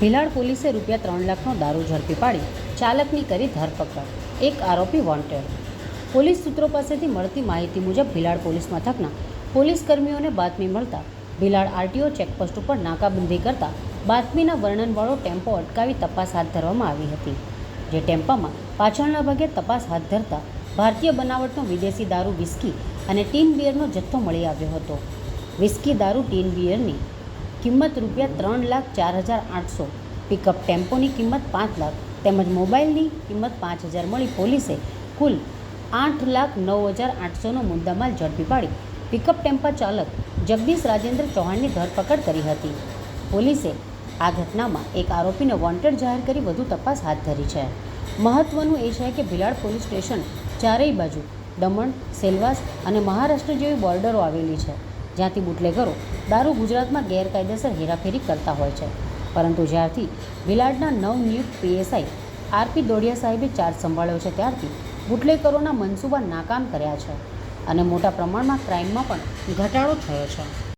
ભિલાડ પોલીસે રૂપિયા ત્રણ લાખનો દારૂ ઝડપી પાડી, ચાલકની કરી ધરપકડ. એક આરોપી વોન્ટેડ પોલીસ સૂત્રો પાસેથી મળતી માહિતી મુજબ ભિલાડ પોલીસ મથકના પોલીસ કર્મીઓને બાતમી મળતા ભિલાડ આરટીઓ ચેકપોસ્ટ ઉપર નાકાબંધી કરતા બાતમીના વર્ણનવાળો ટેમ્પો અટકાવી તપાસ હાથ ધરવામાં આવી હતી, જે ટેમ્પામાં પાછળના ભાગે તપાસ હાથ ધરતા ભારતીય બનાવટનો વિદેશી દારૂ વિસ્કી અને ટીન બિયરનો જથ્થો મળી આવ્યો હતો. વિસ્કી દારૂ, ટીન બિયરની કિંમત રૂપિયા ત્રણ લાખ ચાર હજાર આઠસો પિકઅપ ટેમ્પોની કિંમત પાંચ લાખ, તેમજ મોબાઈલની કિંમત પાંચ હજાર મળી પોલીસે કુલ આઠ લાખ નવ હજાર આઠસોનો મુદ્દામાલ ઝડપી પાડી. પિકઅપ ટેમ્પા ચાલક જગદીશ રાજેન્દ્ર ચૌહાણની ધરપકડ કરી હતી. પોલીસે આ ઘટનામાં એક આરોપીને વોન્ટેડ જાહેર કરી વધુ તપાસ હાથ ધરી છે. મહત્વનું એ છે કે ભિલાડ પોલીસ સ્ટેશન ચારેય બાજુ દમણ, સેલવાસ અને મહારાષ્ટ્ર જેવી બોર્ડરો આવેલી છે. જ્યાંથી બુટલેગરો દારૂ ગુજરાતમાં ગેરકાયદેસર હેરાફેરી કરતા હોય છે. પરંતુ જ્યારથી ભિલાડના નવનિયુક્ત પીએસઆઈ આરપી દોડિયા સાહેબે ચાર્જ સંભાળ્યો છે, ત્યારથી બુટલેકરોના મનસૂબા નાકામ કર્યા છે અને મોટા પ્રમાણમાં ક્રાઇમમાં પણ ઘટાડો થયો છે.